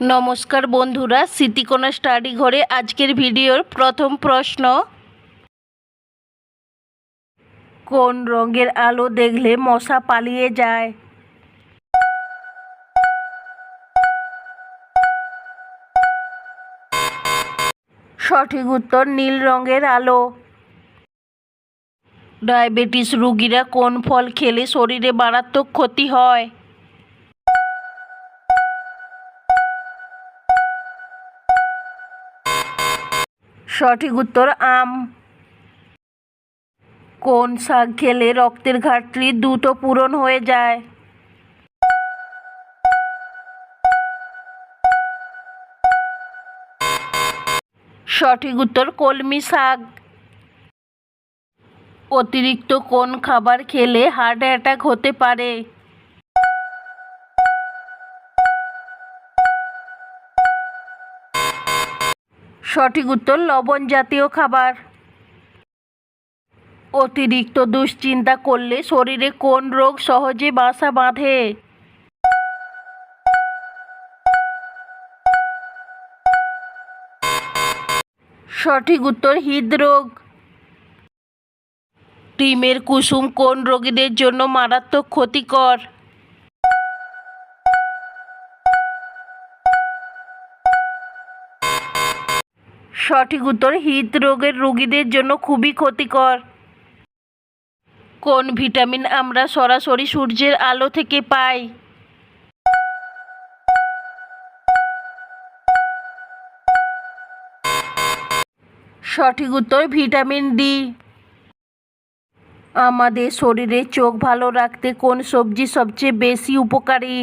নমস্কার বন্ধুরা, স্মৃতিকোনা স্টাডি ঘরে আজকের ভিডিওর প্রথম প্রশ্ন। কোন রঙের আলো দেখলে মশা পালিয়ে যায়? সঠিক উত্তর, নীল রঙের আলো। ডায়াবেটিস রুগীরা কোন ফল খেলে শরীরে মারাত্মক ক্ষতি হয়? সঠিক উত্তর, আম। কোন শাক খেলে রক্তের ঘাটতি দ্রুত পূরণ হয়ে যায়? সঠিক উত্তর, কলমি শাক। অতিরিক্ত কোন খাবার খেলে হার্ট অ্যাটাক হতে পারে? সঠিক উত্তর, লবণ জাতীয় খাবার। অতিরিক্ত দুশ্চিন্তা করলে শরীরে কোন রোগ সহজে বাসা বাঁধে? সঠিক উত্তর, হৃদরোগ। ডিমের কুসুম কোন রোগীদের জন্য মারাত্মক ক্ষতিকর? সঠিক উত্তর, হৃদরোগের রোগীদের জন্য খুবই ক্ষতিকর। কোন ভিটামিন আমরা সরাসরি সূর্যের আলো থেকে পাই? সঠিক উত্তর, ভিটামিন ডি। আমাদের শরীরে চোখ ভালো রাখতে কোন সবজি সবচেয়ে বেশি উপকারী?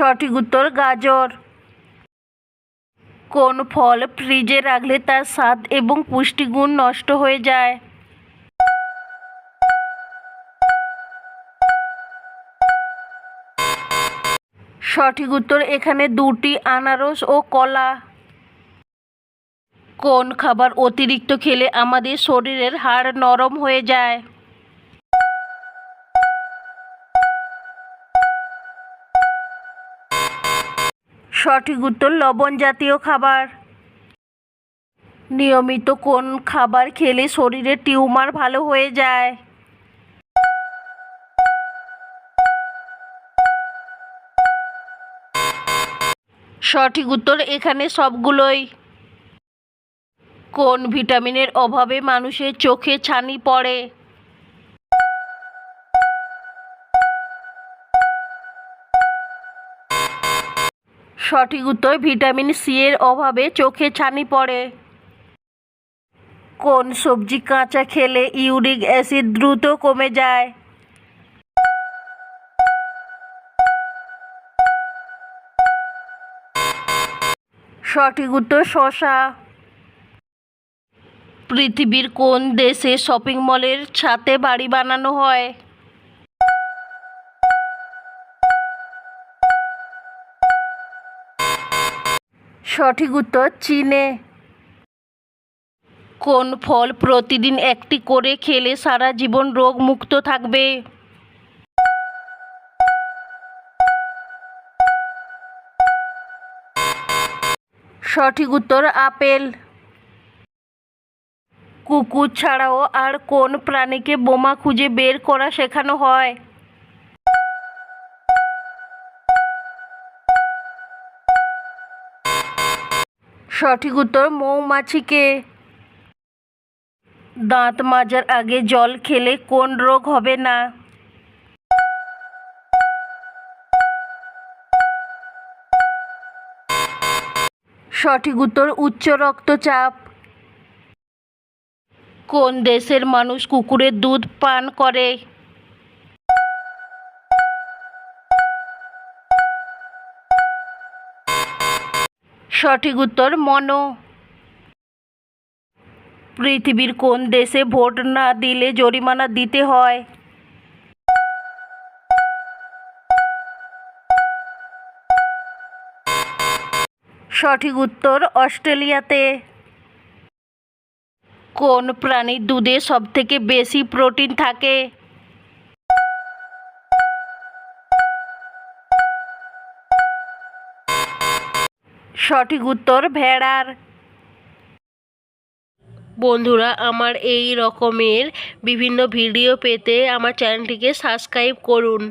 সঠিক উত্তর, গাজর। কোন ফল ফ্রিজে রাখলে তার স্বাদ এবং পুষ্টিগুণ নষ্ট হয়ে যায়? সঠিক উত্তর এখানে দুটি, আনারস ও কলা। কোন খাবার অতিরিক্ত খেলে আমাদের শরীরের হাড় নরম হয়ে যায়? সঠিক উত্তর, লবণ জাতীয় খাবার। নিয়মিত কোন খাবার খেলে শরীরে টিউমার ভালো হয়ে যায়? সঠিক উত্তর এখানে সবগুলোই। কোন ভিটামিনের অভাবে মানুষের চোখে ছানি পড়ে? সঠিক উত্তর ভিটামিন সি এর অভাবে চোখে ছানি পড়ে। কোন সবজি কাঁচা খেলে ইউরিক অ্যাসিড দ্রুত কমে যায়? সঠিক উত্তর শশা পৃথিবীর কোন দেশে শপিং মলের ছাতে বাড়ি বানানো হয়? সঠিক উত্তর চীনে। কোন ফল প্রতিদিন একটি করে খেলে সারা জীবন রোগ মুক্ত থাকবে? সঠিক উত্তর আপেল। কুকুর ছাড়াও আর কোন প্রাণীকে বোমা খুঁজে বের করা শেখানো হয়? সঠিক উত্তর মৌমাছিকে। দাঁত মাজার আগে জল খেলে কোন রোগ হবে না? সঠিক উত্তর উচ্চ রক্তচাপ। কোন দেশের মানুষ কুকুরের দুধ পান করে? সঠিক উত্তর মনো। পৃথিবীর কোন দেশে ভোট না দিলে জরিমানা দিতে হয়? সঠিক উত্তর অস্ট্রেলিয়াতে। কোন প্রাণীর দুধে সবথেকে বেশি প্রোটিন থাকে? সঠিক উত্তর ভেড়ার। বন্ধুরা আমার এই রকমের বিভিন্ন ভিডিও পেতে আমার চ্যানেলটিকে সাবস্ক্রাইব করুন।